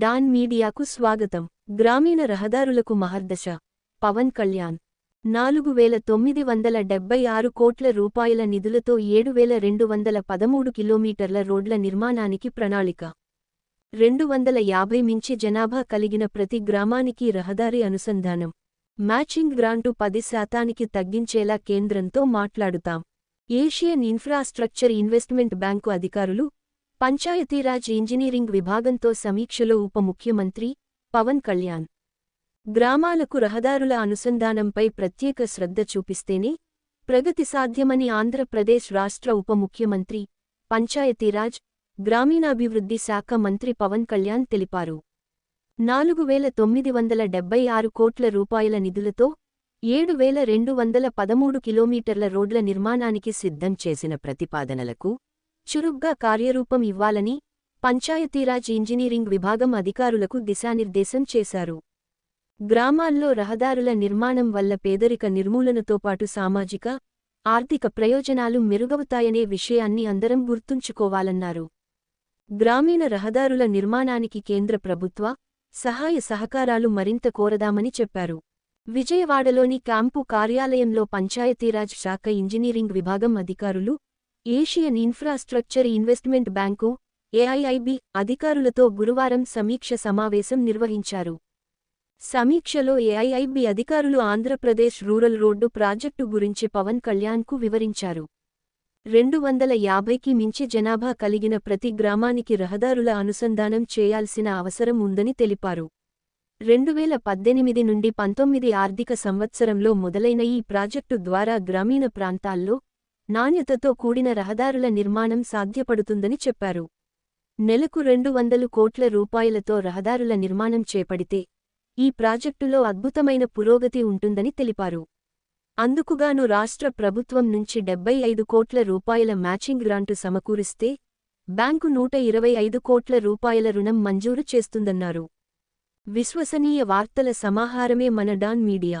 Don మీడియాకు స్వాగతం. గ్రామీణ రహదారులకు మహర్దశ. పవన్ కళ్యాణ్. నాలుగు వేల తొమ్మిది వందల డెబ్బై ఆరు కోట్ల రూపాయల నిధులతో ఏడు వేల రెండు వందల పదమూడు కిలోమీటర్ల రోడ్ల నిర్మాణానికి ప్రణాళిక. రెండు వందల యాభై మించి జనాభా కలిగిన ప్రతి గ్రామానికి రహదారి అనుసంధానం. మ్యాచింగ్ గ్రాంటు పది శాతానికి తగ్గించేలా కేంద్రంతో మాట్లాడుతాం. ఏషియన్ ఇన్ఫ్రాస్ట్రక్చర్ ఇన్వెస్ట్మెంట్ బ్యాంకు అధికారులు పంచాయతీరాజ్ ఇంజనీరింగ్ విభాగంతో సమీక్షలో ఉప ముఖ్యమంత్రి పవన్ కళ్యాణ్. గ్రామాలకు రహదారుల అనుసంధానంపై ప్రత్యేక శ్రద్ధ చూపిస్తేనే ప్రగతి సాధ్యమని ఆంధ్రప్రదేశ్ రాష్ట్ర ఉప ముఖ్యమంత్రి పంచాయతీరాజ్ గ్రామీణాభివృద్ధి శాఖ మంత్రి పవన్ కళ్యాణ్ తెలిపారు. నాలుగు వేల తొమ్మిది వందల డెబ్బై ఆరు కోట్ల రూపాయల నిధులతో ఏడు వేల రెండు వందల పదమూడు కిలోమీటర్ల రోడ్ల నిర్మాణానికి సిద్ధం చేసిన ప్రతిపాదనలకు చురుగ్గా కార్యరూపం ఇవ్వాలని పంచాయతీరాజ్ ఇంజనీరింగ్ విభాగం అధికారులకు దిశానిర్దేశం చేశారు. గ్రామాల్లో రహదారుల నిర్మాణం వల్ల పేదరిక నిర్మూలనతో పాటు సామాజిక ఆర్థిక ప్రయోజనాలు మెరుగవుతాయనే విషయాన్ని అందరం గుర్తుంచుకోవాలన్నారు. గ్రామీణ రహదారుల నిర్మాణానికి కేంద్ర ప్రభుత్వ సహాయ సహకారాలు మరింత కోరదామని చెప్పారు. విజయవాడలోని క్యాంపు కార్యాలయంలో పంచాయతీరాజ్ శాఖ ఇంజనీరింగ్ విభాగం అధికారులు Asian infrastructure investment bank AIIB అధికారులతో గురువారం సమీక్ష సమావేశం నిర్వహించారు. సమీక్షలో ఏఐఐబి అధికారులు ఆంధ్రప్రదేశ్ రూరల్ రోడ్డు ప్రాజెక్టు గురించి పవన్ కళ్యాణ్కు వివరించారు. రెండు వందల యాభైకి మించి జనాభా కలిగిన ప్రతి గ్రామానికి రహదారుల అనుసంధానం చేయాల్సిన అవసరం ఉందని తెలిపారు. రెండువేల పద్దెనిమిది నుండి పంతొమ్మిది ఆర్థిక సంవత్సరంలో మొదలైన ఈ ప్రాజెక్టు ద్వారా గ్రామీణ ప్రాంతాల్లో నాణ్యతతో కూడిన రహదారుల నిర్మాణం సాధ్యపడుతుందని చెప్పారు. నెలకు రెండు వందలు కోట్ల రూపాయలతో రహదారుల నిర్మాణం చేపడితే ఈ ప్రాజెక్టులో అద్భుతమైన పురోగతి ఉంటుందని తెలిపారు. అందుకుగాను రాష్ట్ర ప్రభుత్వం నుంచి డెబ్బై ఐదు కోట్ల రూపాయల మ్యాచింగ్ గ్రాంటు సమకూరిస్తే బ్యాంకు నూట ఇరవై ఐదు కోట్ల రూపాయల రుణం మంజూరు చేస్తుందన్నారు. విశ్వసనీయ వార్తల సమాహారమే మన డాన్ మీడియా.